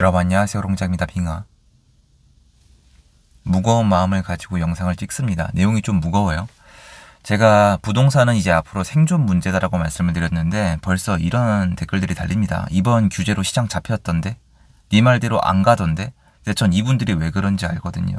여러분 안녕하세요. 롱장입니다. 빙하. 무거운 마음을 가지고 영상을 찍습니다. 내용이 좀 무거워요. 제가 부동산은 이제 앞으로 생존 문제다라고 말씀을 드렸는데 벌써 이런 댓글들이 달립니다. 이번 규제로 시장 잡혔던데 네 말대로 안 가던데 근데 전 이분들이 왜 그런지 알거든요.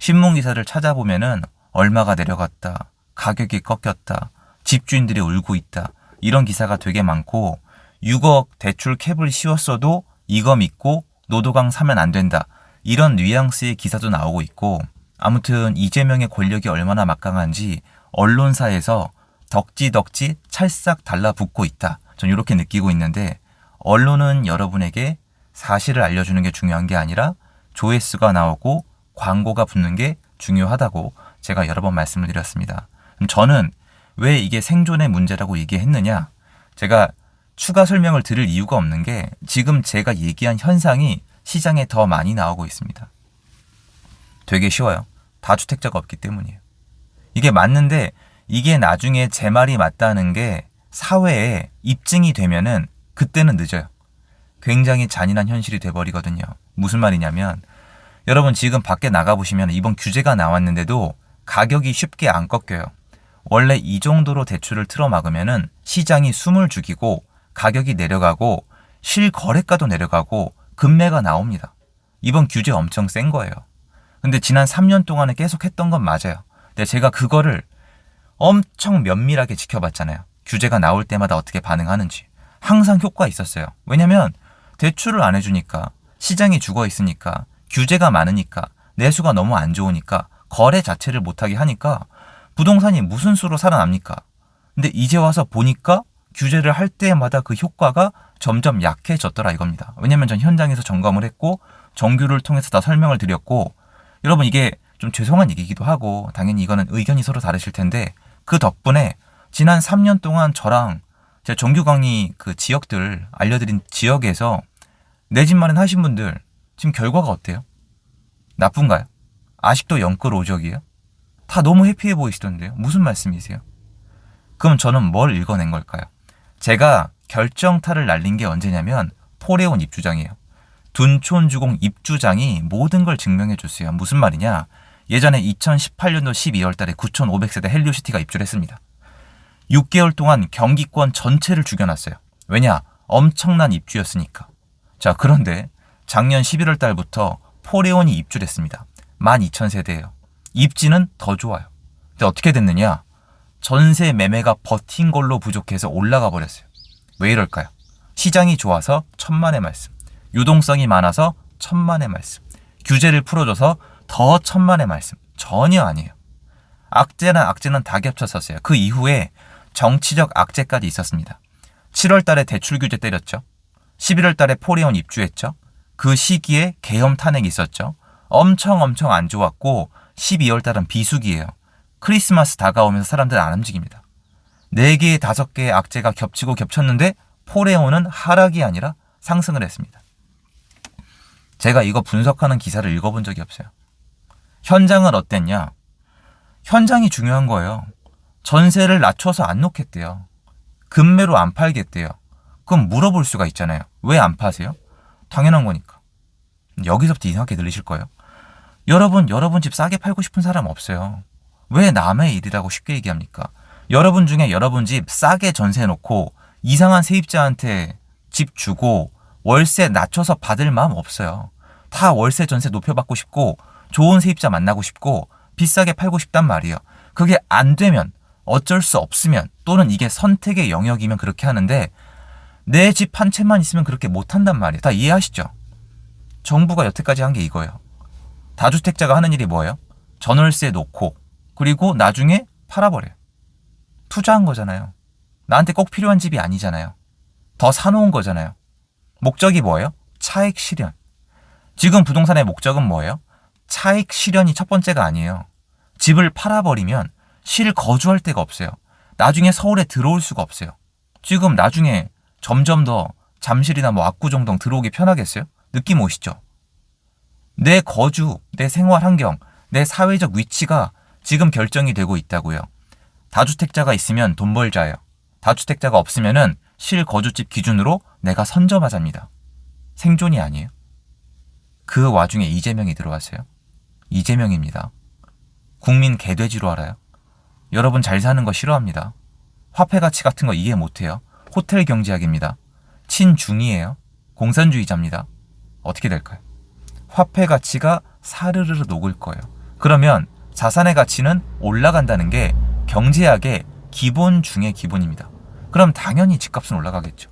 신문 기사를 찾아보면은 얼마가 내려갔다 가격이 꺾였다 집주인들이 울고 있다 이런 기사가 되게 많고 6억 대출 캡을 씌웠어도 이거 믿고 노도강 사면 안 된다. 이런 뉘앙스의 기사도 나오고 있고 아무튼 이재명의 권력이 얼마나 막강한지 언론사에서 덕지덕지 찰싹 달라붙고 있다. 전 이렇게 느끼고 있는데 언론은 여러분에게 사실을 알려주는 게 중요한 게 아니라 조회수가 나오고 광고가 붙는 게 중요하다고 제가 여러 번 말씀을 드렸습니다. 저는 왜 이게 생존의 문제라고 얘기했느냐? 제가 추가 설명을 드릴 이유가 없는 게 지금 제가 얘기한 현상이 시장에 더 많이 나오고 있습니다. 되게 쉬워요. 다주택자가 없기 때문이에요. 이게 맞는데 이게 나중에 제 말이 맞다는 게 사회에 입증이 되면은 그때는 늦어요. 굉장히 잔인한 현실이 돼버리거든요. 무슨 말이냐면 여러분 지금 밖에 나가보시면 이번 규제가 나왔는데도 가격이 쉽게 안 꺾여요. 원래 이 정도로 대출을 틀어 막으면은 시장이 숨을 죽이고 가격이 내려가고 실거래가도 내려가고 금매가 나옵니다. 이번 규제 엄청 센 거예요. 근데 지난 3년 동안에 계속 했던 건 맞아요. 근데 제가 그거를 엄청 면밀하게 지켜봤잖아요. 규제가 나올 때마다 어떻게 반응하는지. 항상 효과 있었어요. 왜냐면 대출을 안 해주니까 시장이 죽어 있으니까 규제가 많으니까 내수가 너무 안 좋으니까 거래 자체를 못하게 하니까 부동산이 무슨 수로 살아납니까? 근데 이제 와서 보니까 규제를 할 때마다 그 효과가 점점 약해졌더라 이겁니다. 왜냐면 전 현장에서 점검을 했고 정규를 통해서 다 설명을 드렸고 여러분 이게 좀 죄송한 얘기기도 하고 당연히 이거는 의견이 서로 다르실 텐데 그 덕분에 지난 3년 동안 저랑 제 정규 강의 그 지역들 알려드린 지역에서 내 집 마련 하신 분들 지금 결과가 어때요? 나쁜가요? 아직도 영끌 오적이에요? 다 너무 해피해 보이시던데요. 무슨 말씀이세요? 그럼 저는 뭘 읽어낸 걸까요? 제가 결정타를 날린 게 언제냐면 포레온 입주장이에요. 둔촌 주공 입주장이 모든 걸 증명해 줬어요. 무슨 말이냐? 예전에 2018년도 12월 달에 9,500세대 헬리오시티가 입주를 했습니다. 6개월 동안 경기권 전체를 죽여놨어요. 왜냐? 엄청난 입주였으니까. 자, 그런데 작년 11월 달부터 포레온이 입주를 했습니다. 12,000세대예요. 입지는 더 좋아요. 근데 어떻게 됐느냐? 전세 매매가 버틴 걸로 부족해서 올라가 버렸어요. 왜 이럴까요? 시장이 좋아서 천만의 말씀. 유동성이 많아서 천만의 말씀. 규제를 풀어줘서 더 천만의 말씀. 전혀 아니에요. 악재는 악재는 다 겹쳤었어요. 그 이후에 정치적 악재까지 있었습니다. 7월 달에 대출 규제 때렸죠. 11월 달에 포리온 입주했죠. 그 시기에 계엄 탄핵이 있었죠. 엄청 엄청 안 좋았고 12월 달은 비수기예요. 크리스마스 다가오면서 사람들 안 움직입니다. 4개, 5개의 악재가 겹치고 겹쳤는데 포레온은 하락이 아니라 상승을 했습니다. 제가 이거 분석하는 기사를 읽어본 적이 없어요. 현장은 어땠냐? 현장이 중요한 거예요. 전세를 낮춰서 안 놓겠대요. 금매로 안 팔겠대요. 그럼 물어볼 수가 있잖아요. 왜 안 파세요? 당연한 거니까. 여기서부터 이상하게 들리실 거예요. 여러분, 여러분 집 싸게 팔고 싶은 사람 없어요. 왜 남의 일이라고 쉽게 얘기합니까? 여러분 중에 여러분 집 싸게 전세 놓고 이상한 세입자한테 집 주고 월세 낮춰서 받을 마음 없어요. 다 월세 전세 높여받고 싶고 좋은 세입자 만나고 싶고 비싸게 팔고 싶단 말이에요. 그게 안 되면 어쩔 수 없으면 또는 이게 선택의 영역이면 그렇게 하는데 내 집 한 채만 있으면 그렇게 못한단 말이에요. 다 이해하시죠? 정부가 여태까지 한 게 이거예요. 다주택자가 하는 일이 뭐예요? 전월세 놓고 그리고 나중에 팔아버려요. 투자한 거잖아요. 나한테 꼭 필요한 집이 아니잖아요. 더 사놓은 거잖아요. 목적이 뭐예요? 차익 실현. 지금 부동산의 목적은 뭐예요? 차익 실현이 첫 번째가 아니에요. 집을 팔아버리면 실 거주할 데가 없어요. 나중에 서울에 들어올 수가 없어요. 지금 나중에 점점 더 잠실이나 뭐 압구정동 들어오기 편하겠어요? 느낌 오시죠? 내 거주, 내 생활 환경, 내 사회적 위치가 지금 결정이 되고 있다고요. 다주택자가 있으면 돈 벌자예요. 다주택자가 없으면은 실거주집 기준으로 내가 선점하자입니다. 생존이 아니에요. 그 와중에 이재명이 들어왔어요. 이재명입니다. 국민 개돼지로 알아요. 여러분 잘 사는 거 싫어합니다. 화폐 가치 같은 거 이해 못해요. 호텔 경제학입니다. 친중이에요. 공산주의자입니다. 어떻게 될까요? 화폐 가치가 사르르르 녹을 거예요. 그러면 자산의 가치는 올라간다는 게 경제학의 기본 중의 기본입니다. 그럼 당연히 집값은 올라가겠죠.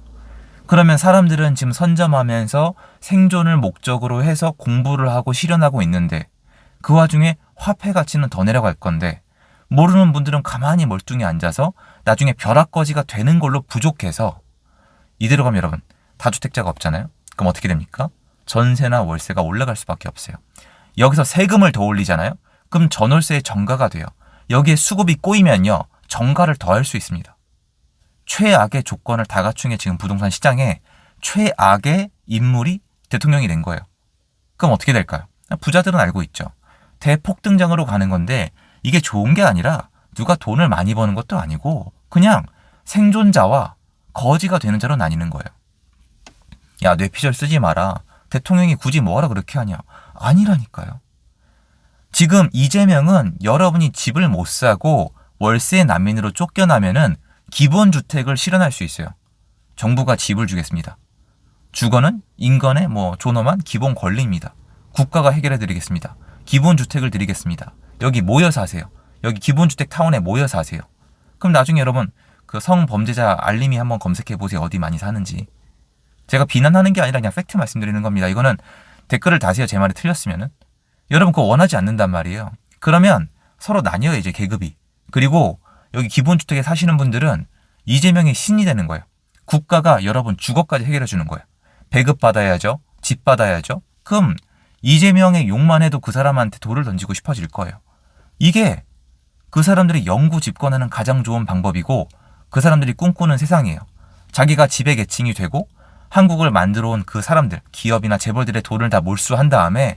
그러면 사람들은 지금 선점하면서 생존을 목적으로 해서 공부를 하고 실현하고 있는데 그 와중에 화폐 가치는 더 내려갈 건데 모르는 분들은 가만히 멀뚱히 앉아서 나중에 벼락거지가 되는 걸로 부족해서 이대로 가면 여러분 다주택자가 없잖아요. 그럼 어떻게 됩니까? 전세나 월세가 올라갈 수밖에 없어요. 여기서 세금을 더 올리잖아요. 그럼 전월세의 정가가 돼요. 여기에 수급이 꼬이면요. 정가를 더할 수 있습니다. 최악의 조건을 다 갖춘 게 지금 부동산 시장에 최악의 인물이 대통령이 된 거예요. 그럼 어떻게 될까요? 부자들은 알고 있죠. 대폭등장으로 가는 건데 이게 좋은 게 아니라 누가 돈을 많이 버는 것도 아니고 그냥 생존자와 거지가 되는 자로 나뉘는 거예요. 야, 뇌피셜 쓰지 마라. 대통령이 굳이 뭐하라 그렇게 하냐. 아니라니까요. 지금 이재명은 여러분이 집을 못 사고 월세 난민으로 쫓겨나면은 기본 주택을 실현할 수 있어요. 정부가 집을 주겠습니다. 주거는 인간의 뭐 존엄한 기본 권리입니다. 국가가 해결해 드리겠습니다. 기본 주택을 드리겠습니다. 여기 모여 사세요. 여기 기본 주택 타운에 모여 사세요. 그럼 나중에 여러분 그 성범죄자 알림이 한번 검색해 보세요. 어디 많이 사는지. 제가 비난하는 게 아니라 그냥 팩트 말씀드리는 겁니다. 이거는 댓글을 다세요. 제 말이 틀렸으면은. 여러분 그거 원하지 않는단 말이에요. 그러면 서로 나뉘어요. 이제 계급이. 그리고 여기 기본주택에 사시는 분들은 이재명이 신이 되는 거예요. 국가가 여러분 주거까지 해결해 주는 거예요. 배급 받아야죠. 집 받아야죠. 그럼 이재명의 욕만 해도 그 사람한테 돌을 던지고 싶어질 거예요. 이게 그 사람들이 영구 집권하는 가장 좋은 방법이고 그 사람들이 꿈꾸는 세상이에요. 자기가 지배 계층이 되고 한국을 만들어 온 그 사람들, 기업이나 재벌들의 돈을 다 몰수한 다음에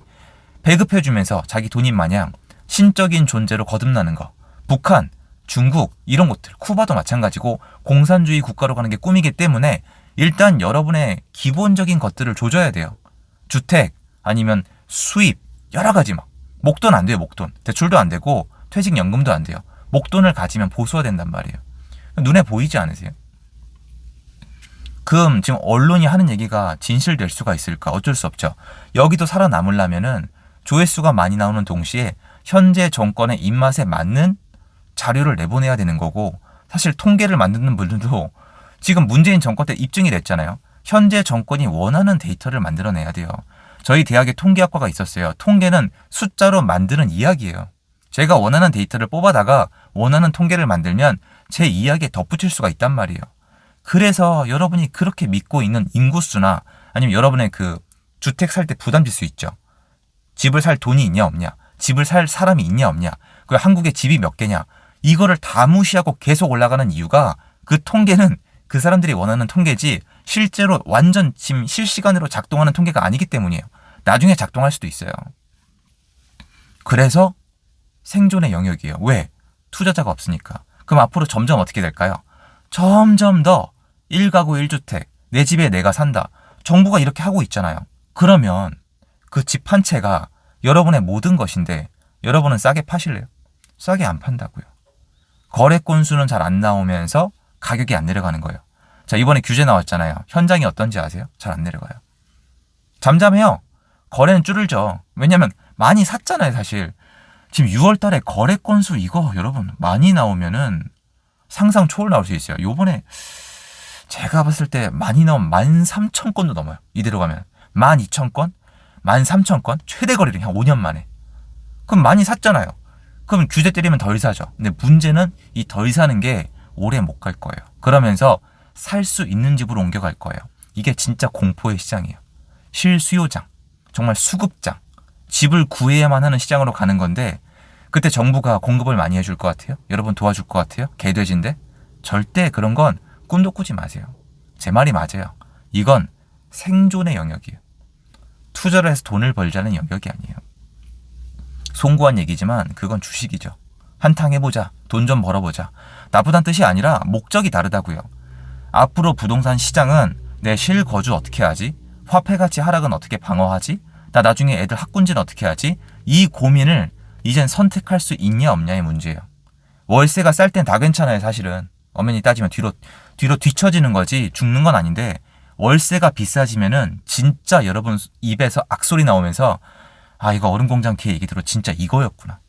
배급해주면서 자기 돈인 마냥 신적인 존재로 거듭나는 거. 북한, 중국, 이런 곳들, 쿠바도 마찬가지고 공산주의 국가로 가는 게 꿈이기 때문에 일단 여러분의 기본적인 것들을 조져야 돼요. 주택, 아니면 수입, 여러 가지 막. 목돈 안 돼요, 목돈. 대출도 안 되고 퇴직연금도 안 돼요. 목돈을 가지면 보수화 된단 말이에요. 눈에 보이지 않으세요? 그럼 지금 언론이 하는 얘기가 진실될 수가 있을까? 어쩔 수 없죠. 여기도 살아남으려면은 조회수가 많이 나오는 동시에 현재 정권의 입맛에 맞는 자료를 내보내야 되는 거고 사실 통계를 만드는 분들도 지금 문재인 정권 때 입증이 됐잖아요. 현재 정권이 원하는 데이터를 만들어내야 돼요. 저희 대학에 통계학과가 있었어요. 통계는 숫자로 만드는 이야기예요. 제가 원하는 데이터를 뽑아다가 원하는 통계를 만들면 제 이야기에 덧붙일 수가 있단 말이에요. 그래서 여러분이 그렇게 믿고 있는 인구수나 아니면 여러분의 그 주택 살 때 부담질 수 있죠. 집을 살 돈이 있냐 없냐, 집을 살 사람이 있냐 없냐, 그 한국에 집이 몇 개냐, 이거를 다 무시하고 계속 올라가는 이유가 그 통계는 그 사람들이 원하는 통계지 실제로 완전 지금 실시간으로 작동하는 통계가 아니기 때문이에요. 나중에 작동할 수도 있어요. 그래서 생존의 영역이에요. 왜? 투자자가 없으니까. 그럼 앞으로 점점 어떻게 될까요? 점점 더 1가구 1주택, 내 집에 내가 산다. 정부가 이렇게 하고 있잖아요. 그러면 그 집 한 채가 여러분의 모든 것인데 여러분은 싸게 파실래요? 싸게 안 판다고요. 거래 건수는 잘 안 나오면서 가격이 안 내려가는 거예요. 자, 이번에 규제 나왔잖아요. 현장이 어떤지 아세요? 잘 안 내려가요. 잠잠해요. 거래는 줄을죠. 왜냐면 많이 샀잖아요, 사실. 지금 6월 달에 거래 건수 이거 여러분 많이 나오면은 상상 초월 나올 수 있어요. 요번에 제가 봤을 때 많이 나온 13,000건도 넘어요. 이대로 가면. 12,000건? 13,000건? 최대 거래량 한 5년 만에. 그럼 많이 샀잖아요. 그럼 규제 때리면 덜 사죠. 근데 문제는 이 덜 사는 게 오래 못 갈 거예요. 그러면서 살 수 있는 집으로 옮겨갈 거예요. 이게 진짜 공포의 시장이에요. 실수요장, 정말 수급장, 집을 구해야만 하는 시장으로 가는 건데 그때 정부가 공급을 많이 해줄 것 같아요? 여러분 도와줄 것 같아요? 개돼지인데? 절대 그런 건 꿈도 꾸지 마세요. 제 말이 맞아요. 이건 생존의 영역이에요. 투자를 해서 돈을 벌자는 영역이 아니에요. 송구한 얘기지만 그건 주식이죠. 한탕 해보자. 돈 좀 벌어보자. 나쁘단 뜻이 아니라 목적이 다르다고요. 앞으로 부동산 시장은 내 실거주 어떻게 하지? 화폐 가치 하락은 어떻게 방어하지? 나 나중에 애들 학군지는 어떻게 하지? 이 고민을 이젠 선택할 수 있냐 없냐의 문제예요. 월세가 쌀 땐 다 괜찮아요, 사실은. 엄연히 따지면 뒤로 뒤로 뒤처지는 거지 죽는 건 아닌데 월세가 비싸지면은 진짜 여러분 입에서 악소리 나오면서 아 이거 얼음 공장 걔 얘기 들어 진짜 이거였구나.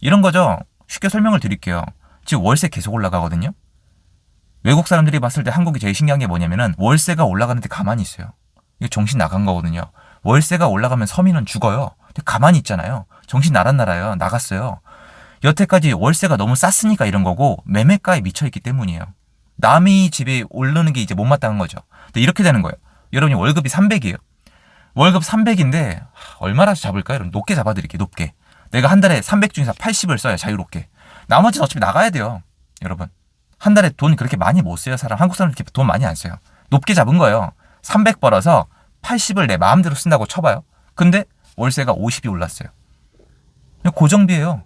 이런 거죠. 쉽게 설명을 드릴게요. 지금 월세 계속 올라가거든요. 외국 사람들이 봤을 때 한국이 제일 신기한 게 뭐냐면은 월세가 올라가는데 가만히 있어요. 이거 정신 나간 거거든요. 월세가 올라가면 서민은 죽어요. 근데 가만히 있잖아요. 정신 나간 나라요. 나갔어요. 여태까지 월세가 너무 쌌으니까 이런 거고 매매가에 미쳐 있기 때문이에요. 남이 집에 오르는 게 이제 못마땅한 거죠. 이렇게 되는 거예요. 여러분이 월급이 300이에요. 월급 300인데 얼마나 잡을까요? 여러분 높게 잡아드릴게요. 높게. 내가 한 달에 300 중에서 80을 써야 자유롭게. 나머지는 어차피 나가야 돼요. 여러분. 한 달에 돈 그렇게 많이 못 써요. 사람 한국 사람 이렇게 돈 많이 안 써요. 높게 잡은 거예요. 300 벌어서 80을 내 마음대로 쓴다고 쳐봐요. 근데 월세가 50이 올랐어요. 고정비예요.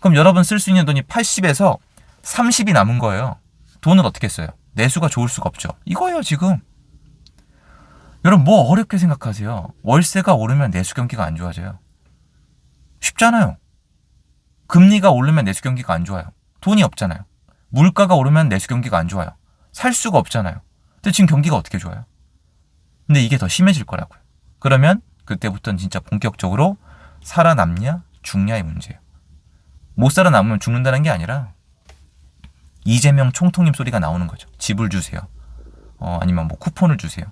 그럼 여러분 쓸 수 있는 돈이 80에서 30이 남은 거예요. 돈을 어떻게 써요? 내수가 좋을 수가 없죠. 이거예요, 지금. 여러분, 뭐 어렵게 생각하세요? 월세가 오르면 내수 경기가 안 좋아져요. 쉽잖아요. 금리가 오르면 내수 경기가 안 좋아요. 돈이 없잖아요. 물가가 오르면 내수 경기가 안 좋아요. 살 수가 없잖아요. 근데 지금 경기가 어떻게 좋아요? 근데 이게 더 심해질 거라고요. 그러면 그때부터는 진짜 본격적으로 살아남냐, 죽냐의 문제예요. 못 살아남으면 죽는다는 게 아니라 이재명 총통님 소리가 나오는 거죠. 집을 주세요. 어, 아니면 뭐 쿠폰을 주세요.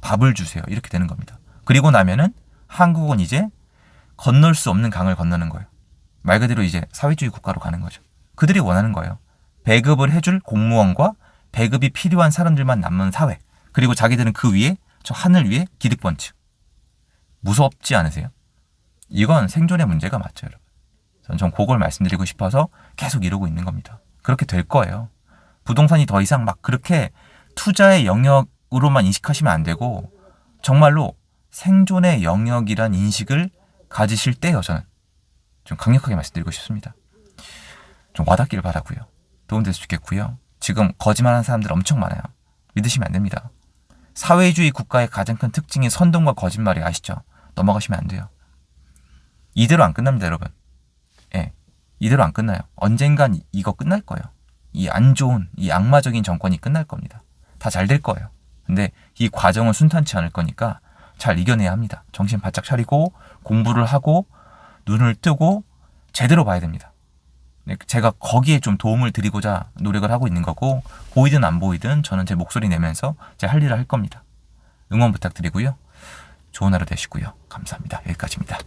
밥을 주세요. 이렇게 되는 겁니다. 그리고 나면은 한국은 이제 건널 수 없는 강을 건너는 거예요. 말 그대로 이제 사회주의 국가로 가는 거죠. 그들이 원하는 거예요. 배급을 해줄 공무원과 배급이 필요한 사람들만 남는 사회. 그리고 자기들은 그 위에 저 하늘 위에 기득권층. 무섭지 않으세요? 이건 생존의 문제가 맞죠, 여러분. 전, 전 그걸 말씀드리고 싶어서 계속 이러고 있는 겁니다. 그렇게 될 거예요. 부동산이 더 이상 막 그렇게 투자의 영역으로만 인식하시면 안 되고 정말로 생존의 영역이란 인식을 가지실 때요, 저는. 좀 강력하게 말씀드리고 싶습니다. 좀 와닿기를 바라고요. 도움될 수 있겠고요. 지금 거짓말하는 사람들 엄청 많아요. 믿으시면 안 됩니다. 사회주의 국가의 가장 큰 특징이 선동과 거짓말이 아시죠? 넘어가시면 안 돼요. 이대로 안 끝납니다, 여러분. 예. 이대로 안 끝나요. 언젠간 이거 끝날 거예요. 이 안 좋은, 이 악마적인 정권이 끝날 겁니다. 다 잘 될 거예요. 근데 이 과정은 순탄치 않을 거니까 잘 이겨내야 합니다. 정신 바짝 차리고 공부를 하고 눈을 뜨고 제대로 봐야 됩니다. 네, 제가 거기에 좀 도움을 드리고자 노력을 하고 있는 거고 보이든 안 보이든 저는 제 목소리 내면서 제 할 일을 할 겁니다. 응원 부탁드리고요. 좋은 하루 되시고요. 감사합니다. 여기까지입니다.